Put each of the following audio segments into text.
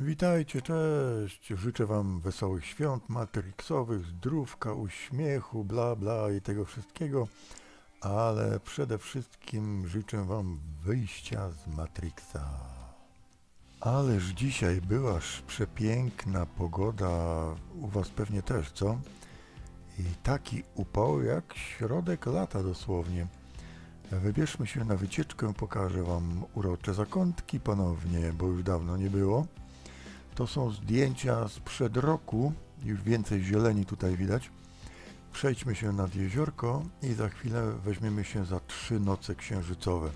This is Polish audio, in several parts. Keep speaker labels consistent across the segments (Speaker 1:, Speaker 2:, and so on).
Speaker 1: Witajcie, cześć. Życzę Wam wesołych świąt matrixowych, zdrówka, uśmiechu, bla bla i tego wszystkiego, ale przede wszystkim życzę Wam wyjścia z Matrixa. Ależ dzisiaj byłaż przepiękna pogoda, u Was pewnie też, co? I taki upał jak środek lata dosłownie. Wybierzmy się na wycieczkę, pokażę Wam urocze zakątki ponownie, bo już dawno nie było. To są zdjęcia sprzed roku, już więcej zieleni tutaj widać. Przejdźmy się nad jeziorko i za chwilę weźmiemy się za trzy noce księżycowe.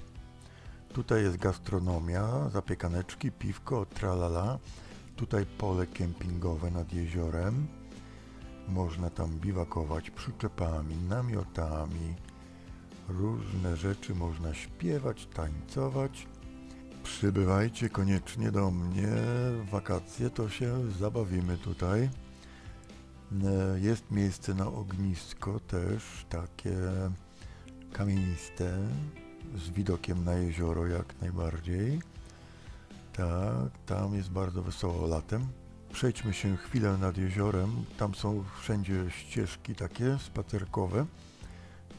Speaker 1: Tutaj jest gastronomia, zapiekaneczki, piwko, tralala. Tutaj pole kempingowe nad jeziorem. Można tam biwakować przyczepami, namiotami. Różne rzeczy można śpiewać, tańcować. Przybywajcie koniecznie do mnie. Wakacje to się zabawimy tutaj. E, Jest miejsce na ognisko też, takie kamieniste, z widokiem na jezioro jak najbardziej. Tak, tam jest bardzo wesoło latem. Przejdźmy się chwilę nad jeziorem. Tam są wszędzie ścieżki takie spacerkowe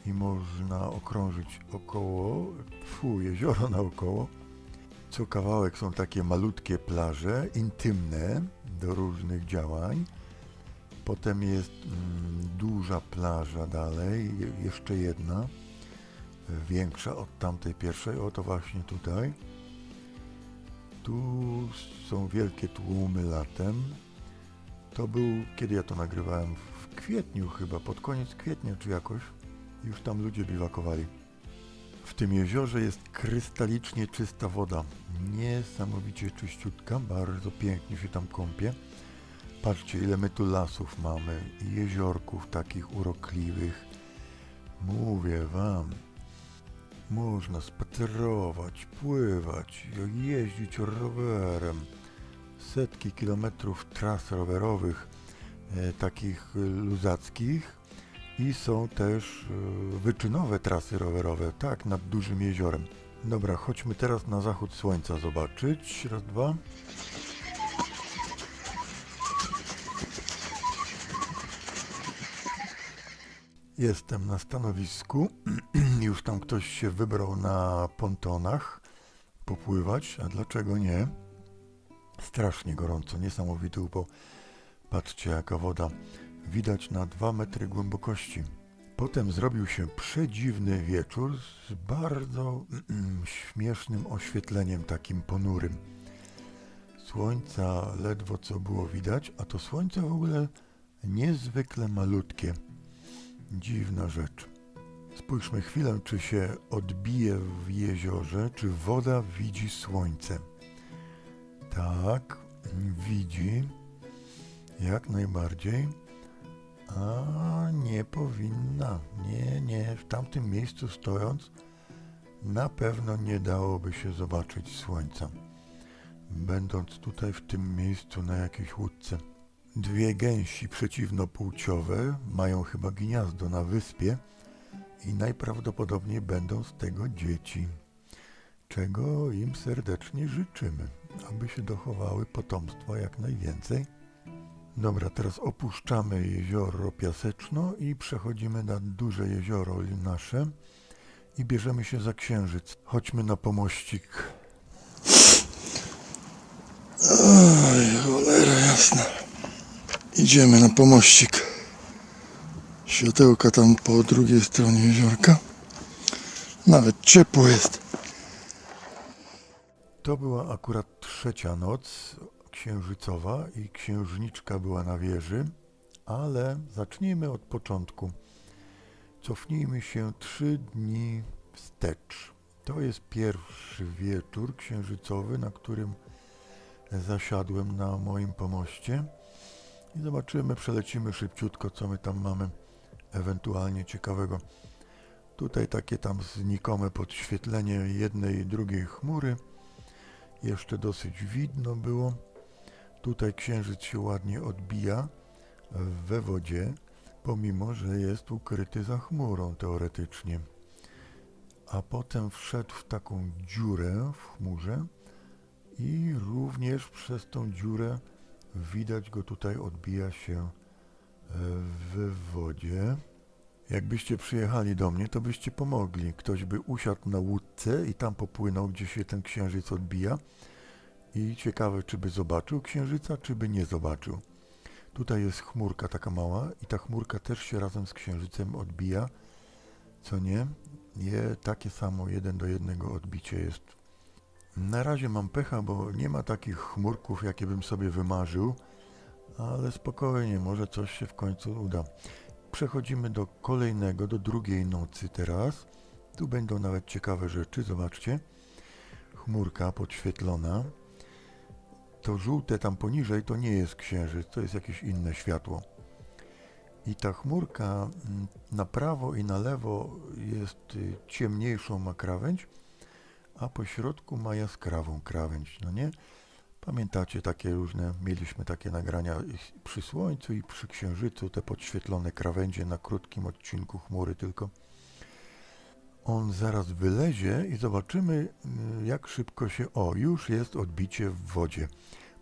Speaker 1: i można okrążyć około, fu, jezioro naokoło. Co kawałek są takie malutkie plaże, intymne do różnych działań. Potem jest mm, duża plaża dalej, je- jeszcze jedna, większa od tamtej pierwszej, oto właśnie tutaj. Tu są wielkie tłumy latem. To był, kiedy ja to nagrywałem? W kwietniu chyba, pod koniec kwietnia czy jakoś. Już tam ludzie biwakowali. W tym jeziorze jest krystalicznie czysta woda. Niesamowicie czyściutka, bardzo pięknie się tam kąpie. Patrzcie, ile my tu lasów mamy i jeziorków takich urokliwych. Mówię wam, można spacerować, pływać, jeździć rowerem. Setki kilometrów tras rowerowych, e, takich e, luzackich i są też e, wyczynowe trasy rowerowe, tak, nad dużym jeziorem. Dobra, chodźmy teraz na zachód słońca zobaczyć. Raz, dwa. Jestem na stanowisku. Już tam ktoś się wybrał na pontonach popływać, a dlaczego nie? Strasznie gorąco, niesamowity upał. Patrzcie, jaka woda. Widać na dwa metry głębokości. Potem zrobił się przedziwny wieczór z bardzo mm, śmiesznym oświetleniem, takim ponurym. Słońca ledwo co było widać, a to słońce w ogóle niezwykle malutkie. Dziwna rzecz. Spójrzmy chwilę, czy się odbije w jeziorze, czy woda widzi słońce. Tak, widzi. Jak najbardziej. A nie powinna. Nie, nie. W tamtym miejscu stojąc, na pewno nie dałoby się zobaczyć słońca. Będąc tutaj w tym miejscu na jakiejś łódce. Dwie gęsi przeciwnopłciowe mają chyba gniazdo na wyspie i najprawdopodobniej będą z tego dzieci. Czego im serdecznie życzymy, aby się dochowały potomstwa jak najwięcej. Dobra, teraz opuszczamy jezioro Piaseczno i przechodzimy na duże jezioro nasze i bierzemy się za księżyc. Chodźmy na pomościk.
Speaker 2: Oj, cholera jasna. Idziemy na pomościk. Światełka tam po drugiej stronie jeziorka. Nawet ciepło jest.
Speaker 1: To była akurat trzecia noc księżycowa i księżniczka była na wieży, ale zacznijmy od początku. Cofnijmy się trzy dni wstecz. To jest pierwszy wieczór księżycowy, na którym zasiadłem na moim pomoście i zobaczymy, przelecimy szybciutko, co my tam mamy ewentualnie ciekawego. Tutaj takie tam znikome podświetlenie jednej i drugiej chmury. Jeszcze dosyć widno było. Tutaj księżyc się ładnie odbija we wodzie, pomimo że jest ukryty za chmurą teoretycznie. A potem wszedł w taką dziurę w chmurze I również przez tą dziurę widać go tutaj odbija się e, w wodzie. Jakbyście przyjechali do mnie, to byście pomogli. Ktoś by usiadł na łódce i tam popłynął, gdzie się ten księżyc odbija. I ciekawe, czy by zobaczył księżyca, czy by nie zobaczył. Tutaj jest chmurka taka mała i ta chmurka też się razem z księżycem odbija. Co nie? Je, takie samo, jeden do jednego odbicie jest. Na razie mam pecha, bo nie ma takich chmurków, jakie bym sobie wymarzył, ale spokojnie, może coś się w końcu uda. Przechodzimy do kolejnego, do drugiej nocy teraz. Tu będą nawet ciekawe rzeczy, zobaczcie. Chmurka podświetlona. To żółte tam poniżej to nie jest księżyc, to jest jakieś inne światło. I ta chmurka mm, na prawo i na lewo jest y, ciemniejszą ma krawędź, a po środku ma jaskrawą krawędź, no nie? Pamiętacie takie różne, mieliśmy takie nagrania przy słońcu i przy księżycu, te podświetlone krawędzie na krótkim odcinku chmury tylko. On zaraz wylezie i zobaczymy, y, jak szybko się. O, już jest odbicie w wodzie.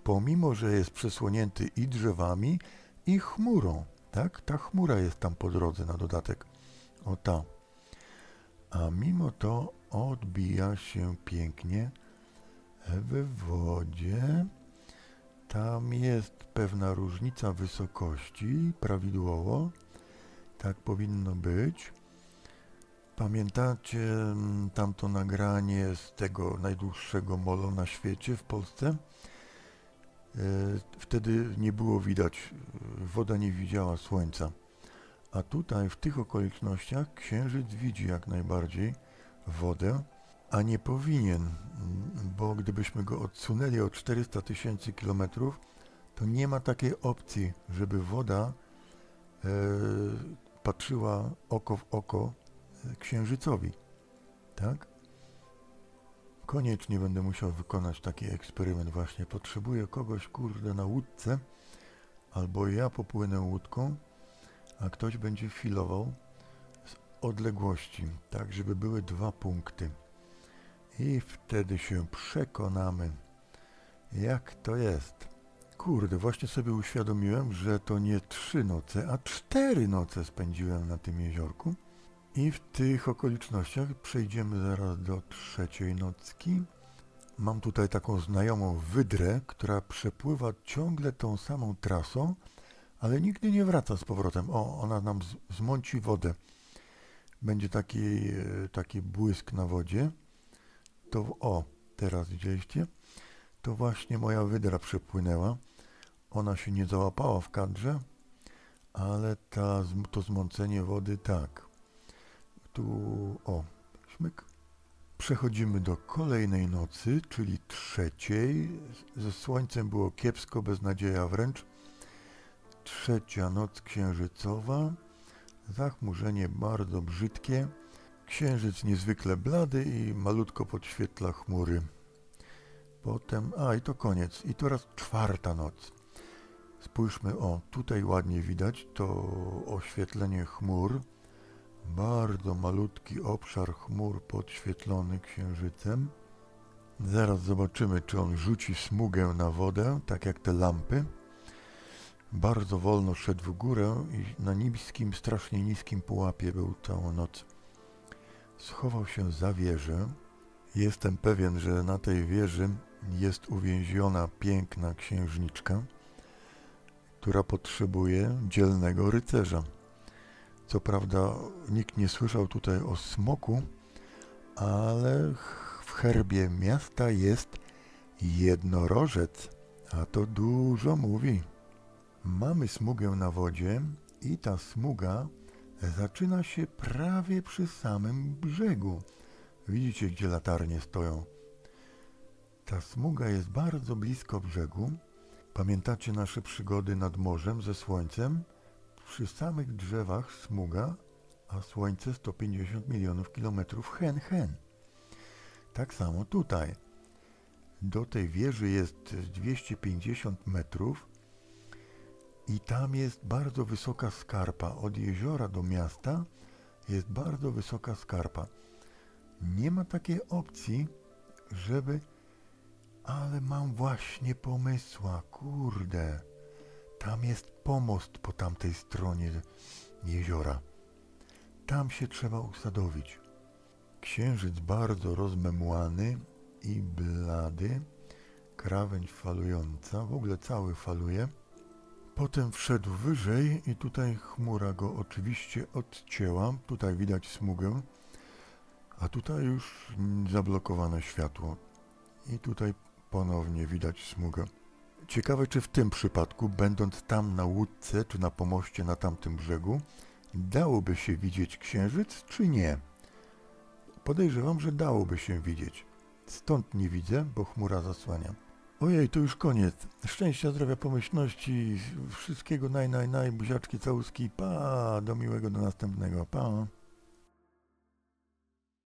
Speaker 1: Pomimo, że jest przesłonięty i drzewami, i chmurą. Tak? Ta chmura jest tam po drodze na dodatek. O ta. A mimo to odbija się pięknie w wodzie. Tam jest pewna różnica wysokości, prawidłowo. Tak powinno być. Pamiętacie mm, tamto nagranie z tego najdłuższego molo na świecie w Polsce? E, Wtedy nie było widać, e, woda nie widziała słońca. A tutaj w tych okolicznościach księżyc widzi jak najbardziej wodę, a nie powinien, mm, bo gdybyśmy go odsunęli o 400 tysięcy kilometrów, to nie ma takiej opcji, żeby woda e, patrzyła oko w oko księżycowi. Tak? Koniecznie będę musiał wykonać taki eksperyment właśnie. Potrzebuję kogoś, kurde, na łódce, albo ja popłynę łódką, a ktoś będzie filował z odległości, tak żeby były dwa punkty. I wtedy się przekonamy, jak to jest. Kurde, właśnie sobie uświadomiłem, że to nie trzy noce, a cztery noce spędziłem na tym jeziorku. I w tych okolicznościach przejdziemy zaraz do trzeciej nocki. Mam tutaj taką znajomą wydrę, która przepływa ciągle tą samą trasą, ale nigdy nie wraca z powrotem. O, ona nam zmąci wodę. Będzie taki, e, taki błysk na wodzie. To, o, teraz widzieliście? To właśnie moja wydra przepłynęła. Ona się nie załapała w kadrze, ale ta, to zmącenie wody tak. Tu, o, śmyk. Przechodzimy do kolejnej nocy, czyli trzeciej. Ze słońcem było kiepsko, beznadzieja wręcz. Trzecia noc księżycowa. Zachmurzenie bardzo brzydkie. Księżyc niezwykle blady i malutko podświetla chmury. Potem, a i to koniec. I teraz czwarta noc. Spójrzmy, o, tutaj ładnie widać to oświetlenie chmur. Bardzo malutki obszar chmur podświetlony księżycem. Zaraz zobaczymy, czy on rzuci smugę na wodę, tak jak te lampy. Bardzo wolno szedł w górę i na niskim, strasznie niskim pułapie był całą noc. Schował się za wieżę. Jestem pewien, że na tej wieży jest uwięziona piękna księżniczka, która potrzebuje dzielnego rycerza. Co prawda nikt nie słyszał tutaj o smoku, ale w herbie miasta jest jednorożec, a to dużo mówi. Mamy smugę na wodzie i ta smuga zaczyna się prawie przy samym brzegu. Widzicie, gdzie latarnie stoją. Ta smuga jest bardzo blisko brzegu. Pamiętacie nasze przygody nad morzem ze słońcem? Przy samych drzewach smuga, a słońce 150 milionów kilometrów hen hen. Tak samo tutaj. Do tej wieży jest 250 metrów i tam jest bardzo wysoka skarpa. Od jeziora do miasta jest bardzo wysoka skarpa. Nie ma takiej opcji, żeby Ale mam właśnie pomysła, kurde. Tam jest pomost po tamtej stronie jeziora. Tam się trzeba usadowić. Księżyc bardzo rozmemłany i blady, krawędź falująca, w ogóle cały faluje. Potem wszedł wyżej i tutaj chmura go oczywiście odcięła. Tutaj widać smugę, a tutaj już zablokowane światło. I tutaj ponownie widać smugę. Ciekawe, czy w tym przypadku, będąc tam na łódce, czy na pomoście na tamtym brzegu, dałoby się widzieć księżyc, czy nie? Podejrzewam, że dałoby się widzieć. Stąd nie widzę, bo chmura zasłania. Ojej, to już koniec. Szczęścia, zdrowia, pomyślności, wszystkiego naj, naj, naj, buziaczki, całuski, pa, do miłego, do następnego, pa.